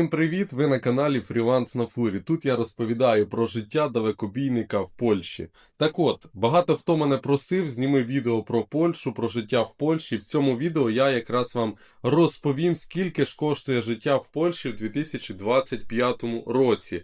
Всім привіт! Ви на каналі Фріланс на фурі. Тут я розповідаю про життя далекобійника в Польщі. Так от, багато хто мене просив, зніми відео про Польщу, про життя в Польщі. В цьому відео я якраз вам розповім, скільки ж коштує життя в Польщі в 2025 році.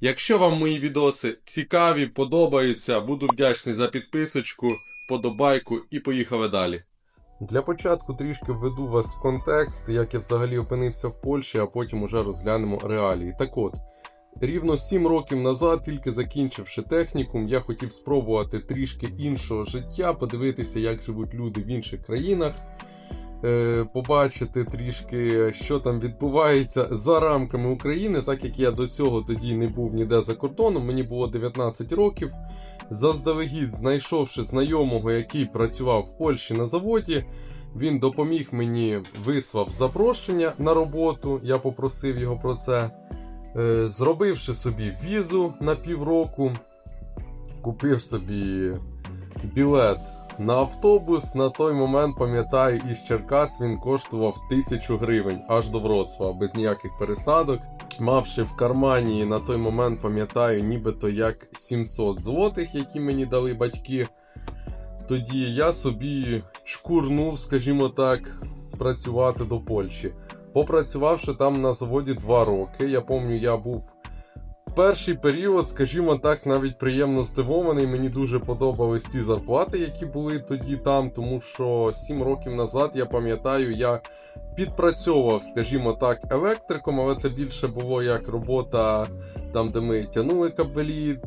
Якщо вам мої відоси цікаві, подобаються, буду вдячний за підписочку, подобайку і поїхали далі. Для початку трішки введу вас в контекст, як я взагалі опинився в Польщі, а потім уже розглянемо реалії. Так от, рівно 7 років назад, тільки закінчивши технікум, я хотів спробувати трішки іншого життя, подивитися, як живуть люди в інших країнах, побачити трішки, що там відбувається за рамками України, так як я до цього тоді не був ніде за кордоном, мені було 19 років. Заздалегідь, знайшовши знайомого, який працював в Польщі на заводі, він допоміг мені, вислав запрошення на роботу. Я попросив його про це. Е, Зробивши собі візу на півроку, купив собі білет на автобус. На той момент, пам'ятаю, із Черкас він коштував 1000 гривень аж до Вроцлава, без ніяких пересадок. Мавши в кармані на той момент, пам'ятаю, нібито як 700 злотих, які мені дали батьки. Тоді я собі чкурнув, скажімо так, працювати до Польщі. Попрацювавши там на заводі 2 роки, я пам'ятаю, я був перший період, скажімо так, навіть приємно здивований. Мені дуже подобались ті зарплати, які були тоді там, тому що 7 років назад, я пам'ятаю, я підпрацьовував, скажімо так, електриком, але це більше було як робота там, де ми тягнули кабелі,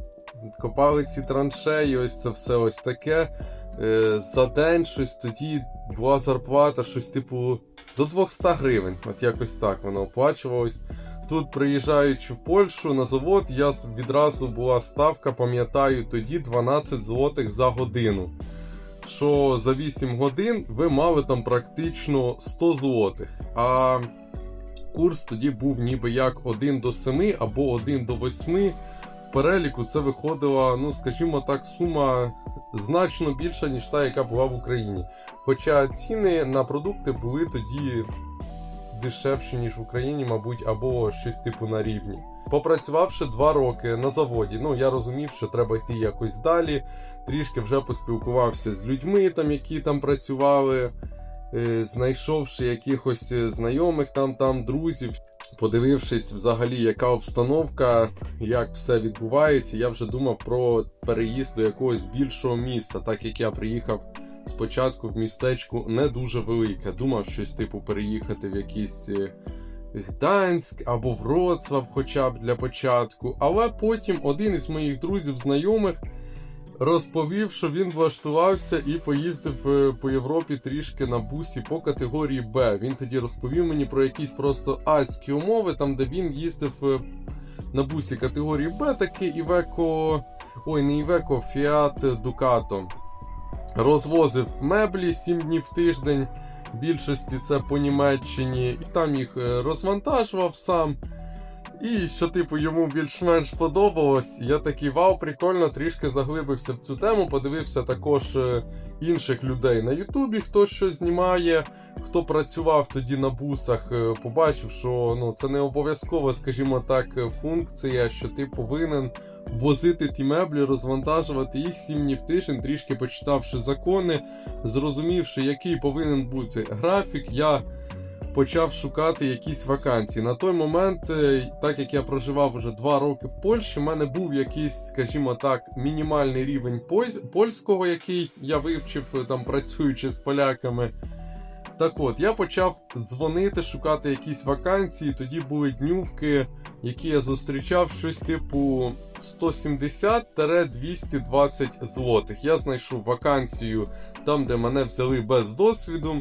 копали ці траншеї, ось це все ось таке. Е, За день щось тоді була зарплата, щось типу до 200 гривень. От якось так воно оплачувалось. Тут, приїжджаючи в Польщу на завод, я відразу була ставка, пам'ятаю, тоді 12 злотих за годину. Що за 8 годин ви мали там практично 100 злотих. А курс тоді був ніби як 1 до 7 або 1 до 8. В переліку це виходила, ну скажімо так, сума значно більша, ніж та, яка була в Україні. Хоча ціни на продукти були тоді дешевші, ніж в Україні, мабуть, або щось типу на рівні. Попрацювавши два роки на заводі, ну я розумів, що треба йти якось далі. Трішки вже поспілкувався з людьми, там, які там працювали, е, знайшовши якихось е, знайомих там, там, друзів. Подивившись взагалі, яка обстановка, як все відбувається, я вже думав про переїзд до якогось більшого міста, так як я приїхав спочатку в містечку не дуже велике. Думав щось типу переїхати в якийсь е, Гданськ або Вроцлав, хоча б для початку. Але потім один із моїх друзів, знайомих, розповів, що він влаштувався і поїздив е, по Європі трішки на бусі по категорії Б. Він тоді розповів мені про якісь просто адські умови, там де він їздив е, на бусі категорії Б, таки Івеко. Ой, не Івеко, Фіат Дукато. Розвозив меблі 7 днів в тиждень. Більшості це по Німеччині, і там їх е, розвантажував сам. І що, типу, йому більш-менш подобалось. Я такий вау, прикольно, трішки заглибився в цю тему. Подивився також е, інших людей на Ютубі, хто що знімає, хто працював тоді на бусах. е, Побачив, що ну, це не обов'язкова, скажімо так, функція, що ти повинен возити ті меблі, розвантажувати їх 7 днів тиждень, трішки почитавши закони, зрозумівши, який повинен бути графік, я почав шукати якісь вакансії. На той момент, е, так як я проживав вже 2 роки в Польщі, в мене був якийсь, скажімо так, мінімальний рівень польського, який я вивчив е, там працюючи з поляками. Так от, я почав дзвонити, шукати якісь вакансії. Тоді були днювки, які я зустрічав, щось типу 170-220 злотих. Я знайшов вакансію там, де мене взяли без досвіду,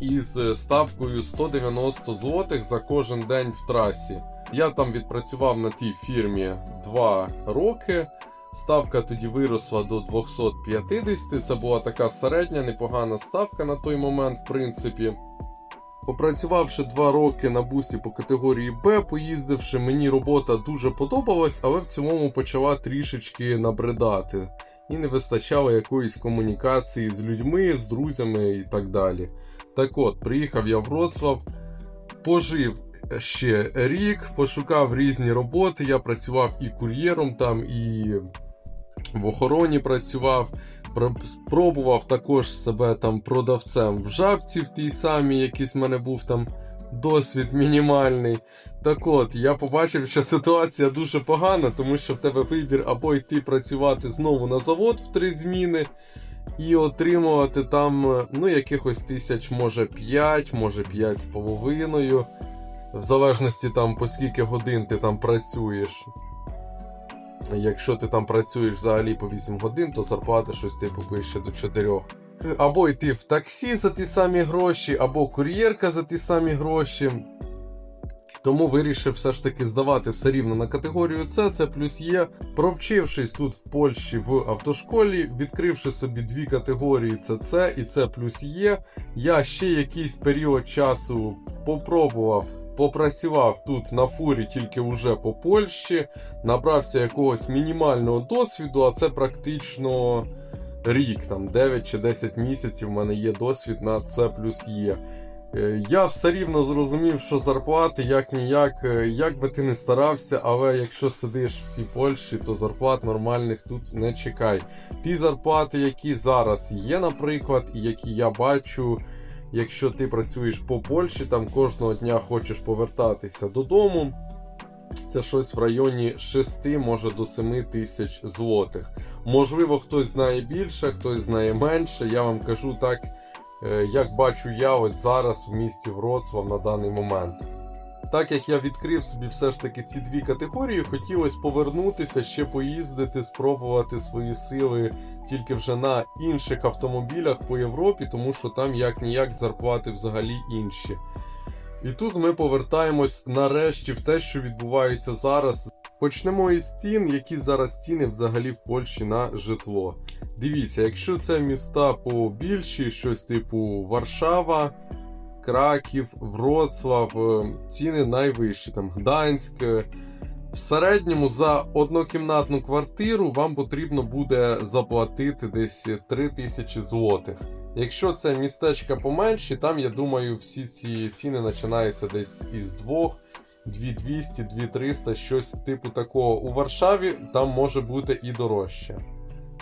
із е, ставкою 190 злотих за кожен день в трасі. Я там відпрацював на тій фірмі 2 роки. Ставка тоді виросла до 250. Це була така середня, непогана ставка на той момент, в принципі. Попрацювавши два роки на бусі по категорії Б, поїздивши, мені робота дуже подобалась, але в цілому почала трішечки набридати. І не вистачало якоїсь комунікації з людьми, з друзями і так далі. Так от, приїхав я в Вроцлав, пожив ще рік, пошукав різні роботи. Я працював і кур'єром там, і в охороні працював. Про- Спробував також себе там продавцем в жабці в тій самій, якийсь в мене був там досвід мінімальний. Так от, я побачив, що ситуація дуже погана, тому що в тебе вибір або йти працювати знову на завод в три зміни і отримувати там е, ну, якихось тисяч, може 5, може 5 з половиною. В залежності там по скільки годин ти там працюєш. Якщо ти там працюєш взагалі по 8 годин, то зарплата щось типу ближче до 4. Або йти в таксі за ті самі гроші, або кур'єрка за ті самі гроші. Тому вирішив все ж таки здавати все рівно на категорію С, це плюс Є. Провчившись тут в Польщі в автошколі, відкривши собі дві категорії це С і С плюс Є, я ще якийсь період часу попробував, попрацював тут на фурі тільки вже по Польщі, набрався якогось мінімального досвіду, а це практично рік, там 9 чи 10 місяців в мене є досвід на С плюс Є. Е, Я все рівно зрозумів, що зарплати як ніяк, е, як би ти не старався, але якщо сидиш в цій Польщі, то зарплат нормальних тут не чекай. Ті зарплати, які зараз є, наприклад, і які я бачу, якщо ти працюєш по Польщі, там кожного дня хочеш повертатися додому. Це щось в районі 6, може до 7 тисяч злотих. Можливо, хтось знає більше, хтось знає менше. Я вам кажу так, е, як бачу я от зараз в місті Вроцлав на даний момент. Так як я відкрив собі все ж таки ці дві категорії, хотілося повернутися, ще поїздити, спробувати свої сили тільки вже на інших автомобілях по Європі, тому що там як ніяк зарплати взагалі інші. І тут ми повертаємось нарешті в те, що відбувається зараз. Почнемо із цін, які зараз ціни взагалі в Польщі на житло. Дивіться, якщо це міста побільші, щось типу Варшава, Краків, Вроцлав, е, ціни найвищі, там Гданськ. е, В середньому за однокімнатну квартиру вам потрібно буде заплатити десь 3000 злотих. Якщо це містечка поменші, там я думаю, всі ці ціни починаються десь із 2, 2200, 2300, щось типу такого. У Варшаві там може бути і дорожче.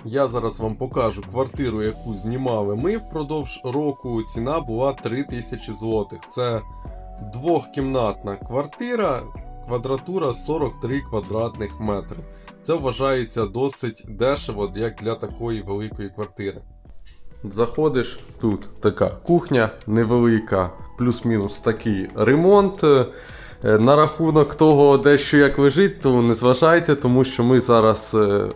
Я зараз вам покажу квартиру, яку знімали ми впродовж року. Ціна була 3000 злотих. Це двохкімнатна квартира, квадратура 43 квадратних метри. Це вважається досить дешево як для такої великої квартири. Заходиш, тут така кухня невелика, плюс-мінус такий ремонт. Е, На рахунок того, де що як лежить, то не зважайте, тому що ми зараз е,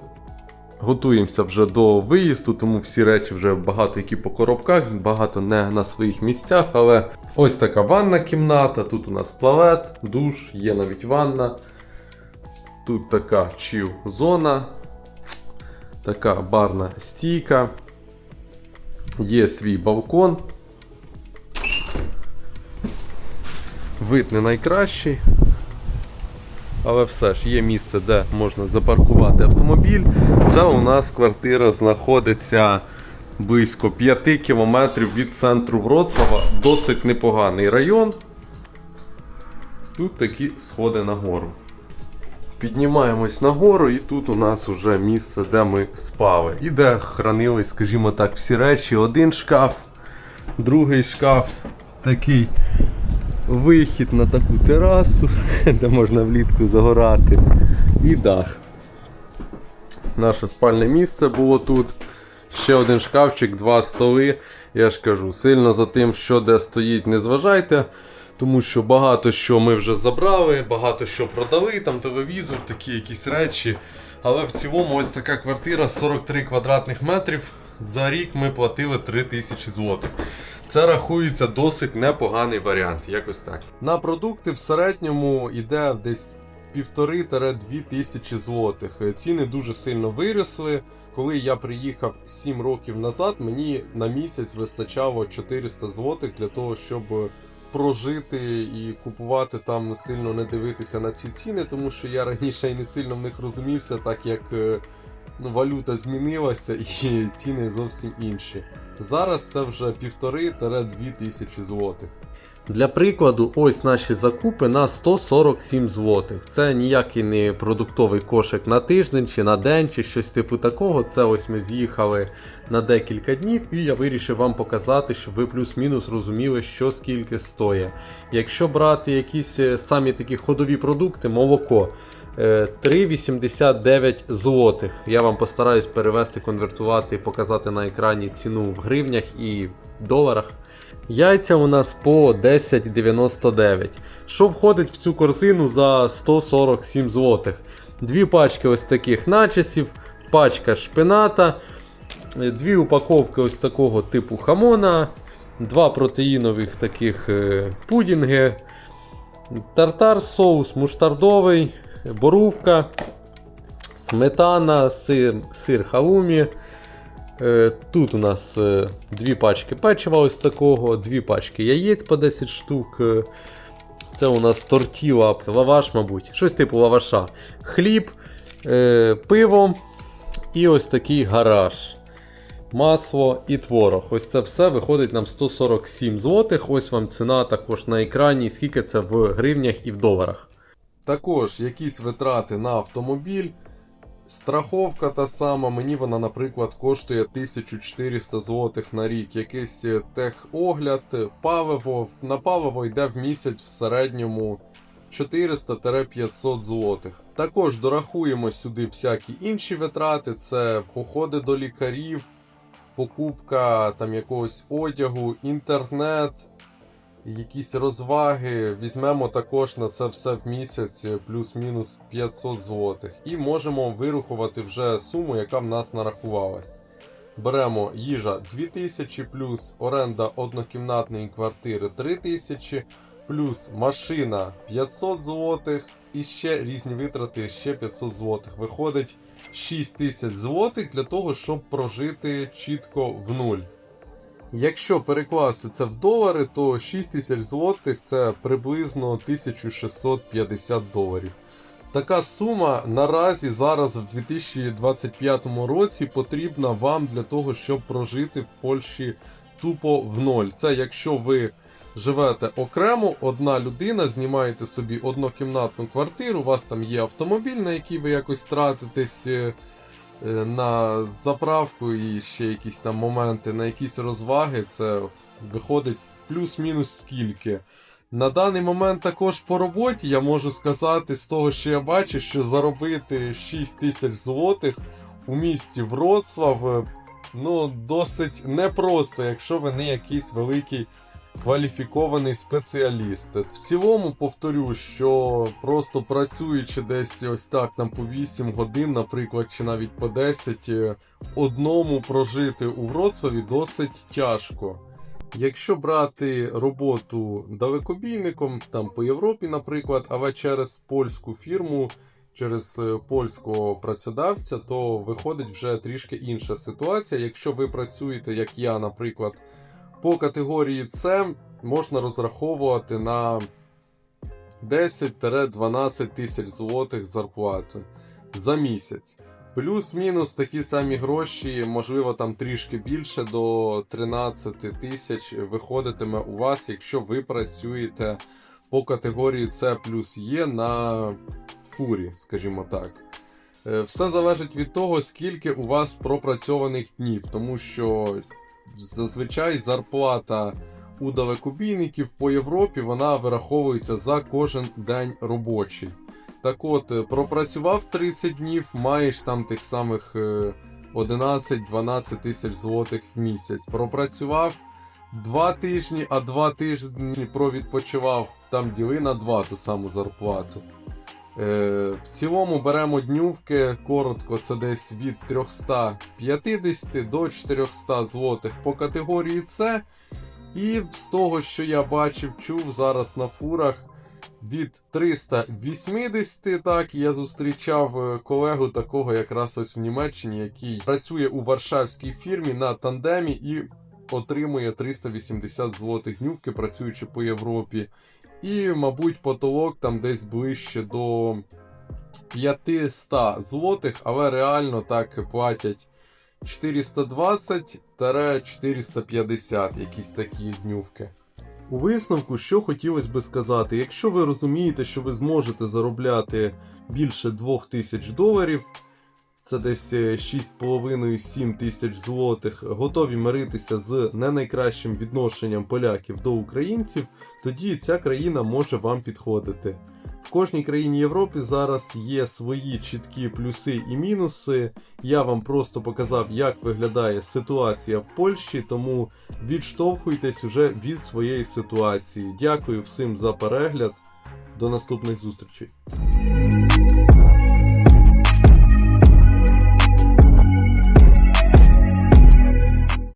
готуємося вже до виїзду, тому всі речі вже багато які по коробках, багато не на своїх місцях. Але ось така ванна кімната, тут у нас туалет, душ, є навіть ванна. Тут така чіл зона, така барна стійка. Є свій балкон. Вид не найкращий. Але все ж є місце, де можна запаркувати автомобіль. Це у нас квартира знаходиться близько 5 кілометрів від центру Вроцлава. Досить непоганий район. Тут такі сходи нагору. Піднімаємось нагору, і тут у нас вже місце, де ми спали. І де хранили, скажімо так, всі речі. Один шкаф, другий шкаф, такий вихід на таку терасу, де можна влітку загорати. І дах. Наше спальне місце було тут. Ще один шкафчик, два столи. Я ж кажу, сильно за тим, що де стоїть, не зважайте. Тому що багато що ми вже забрали, багато що продали, там телевізор, такі якісь речі. Але в цілому ось така квартира 43 квадратних метрів. За рік ми платили 3000 злотих. Це рахується досить непоганий варіант, якось так. На продукти в середньому йде десь 1,5-2 тисячі злотих. Ціни дуже сильно виросли. Коли я приїхав 7 років назад, мені на місяць вистачало 400 злотих для того, щоб прожити і купувати там сильно не дивитися на ці ціни, тому що я раніше і не сильно в них розумівся, так як е, валюта змінилася і ціни зовсім інші. Зараз це вже 1,5-2 тисячі злотих. Для прикладу, ось наші закупи на 147 злотих. Це ніякий не продуктовий кошик на тиждень чи на день, чи щось типу такого. Це ось ми з'їхали на декілька днів, і я вирішив вам показати, щоб ви плюс-мінус розуміли, що скільки стоїть. Якщо брати якісь е, самі такі ходові продукти, молоко. Е, 3,89 злотих. Я вам постараюсь перевести, конвертувати і показати на екрані ціну в гривнях і доларах. Яйця у нас по 10,99. Що входить в цю корзину за 147 злотих? Дві пачки ось таких начисів, пачка шпината, е, дві упаковки ось такого типу хамона, два протеїнових таких е, пудінги, тартар соус муштардовий, борувка, сметана, сир, сир халумі. Е, Тут у нас е, дві пачки печива ось такого, дві пачки яєць по 10 штук. е, Це у нас тортіла, лаваш, мабуть, щось типу лаваша. Хліб, пиво і ось такий гараж. Масло і творог. Ось це все виходить нам 147 злотих. Ось вам ціна також на екрані, скільки це в гривнях і в доларах. Також якісь витрати на автомобіль. Страховка та сама, мені вона, наприклад, коштує 1400 злотих на рік. Якийсь е, техогляд, паливо. На паливо йде в місяць в середньому 400-500 злотих. Також дорахуємо сюди всякі інші витрати: це походи до лікарів, покупка там якогось одягу, інтернет, якісь розваги. Візьмемо також на це все в місяць е, плюс-мінус 500 злотих. І можемо вирахувати вже суму, яка в нас нарахувалась. Беремо їжа 2000 плюс оренда однокімнатної квартири 3000, плюс машина 500 злотих і ще різні витрати ще 500 злотих. Виходить 6000 злотих для того, щоб прожити чітко в нуль. Якщо перекласти це в долари, то 6000 злотих це приблизно 1650 доларів. Така сума наразі зараз в 2025 році потрібна вам для того, щоб прожити в Польщі тупо в ноль. Це якщо ви живете окремо, одна людина, знімаєте собі однокімнатну квартиру, у вас там є автомобіль, на який ви якось тратитесь е, на заправку і ще якісь там моменти, на якісь розваги, це виходить плюс-мінус скільки. На даний момент також по роботі я можу сказати з того, що я бачу, що заробити 6 тисяч злотих у місті Вроцлав е, ну, досить непросто, якщо ви не якийсь великий кваліфікований спеціаліст. В цілому повторю, що просто працюючи десь ось так там по 8 годин, наприклад, чи навіть по 10, е, одному прожити у Вроцлаві досить тяжко. Якщо брати роботу далекобійником, там по Європі, наприклад, але через польську фірму, через е, польського працедавця, то виходить вже трішки інша ситуація. Якщо ви працюєте, як я, наприклад, по категорії С, можна розраховувати на 10-12 тисяч злотих зарплати за місяць. Плюс-мінус такі самі гроші, можливо, там трішки більше до 13 тисяч виходитиме у вас, якщо ви працюєте по категорії С плюс Є на фурі, скажімо так. Е, Все залежить від того, скільки у вас пропрацьованих днів, тому що зазвичай зарплата у далекобійників по Європі вона вираховується за кожен день робочий. Так от, е, пропрацював 30 днів, маєш там тих самих е, 11-12 тисяч злотих в місяць. Пропрацював 2 тижні, а 2 тижні провідпочивав, там діли на 2 ту саму зарплату. Е, в цілому беремо днювки, коротко, це десь від 350 до 400 злотих по категорії С. І з того, що я бачив, чув зараз на фурах від 380, так, я зустрічав е, колегу такого якраз ось в Німеччині, який працює у варшавській фірмі на тандемі і отримує 380 злотих днювки, працюючи по Європі. І, мабуть, потолок там десь ближче до 500 злотих, але реально так платять 420-450 якісь такі днювки. У висновку, що хотілося би сказати, якщо ви розумієте, що ви зможете заробляти більше 2000 доларів, це десь е, 6,5-7 тисяч злотих, готові миритися з не найкращим відношенням поляків до українців, тоді ця країна може вам підходити. В кожній країні Європи зараз є свої чіткі плюси і мінуси. Я вам просто показав, як виглядає ситуація в Польщі, тому відштовхуйтесь уже від своєї ситуації. Дякую всім за перегляд. До наступних зустрічей.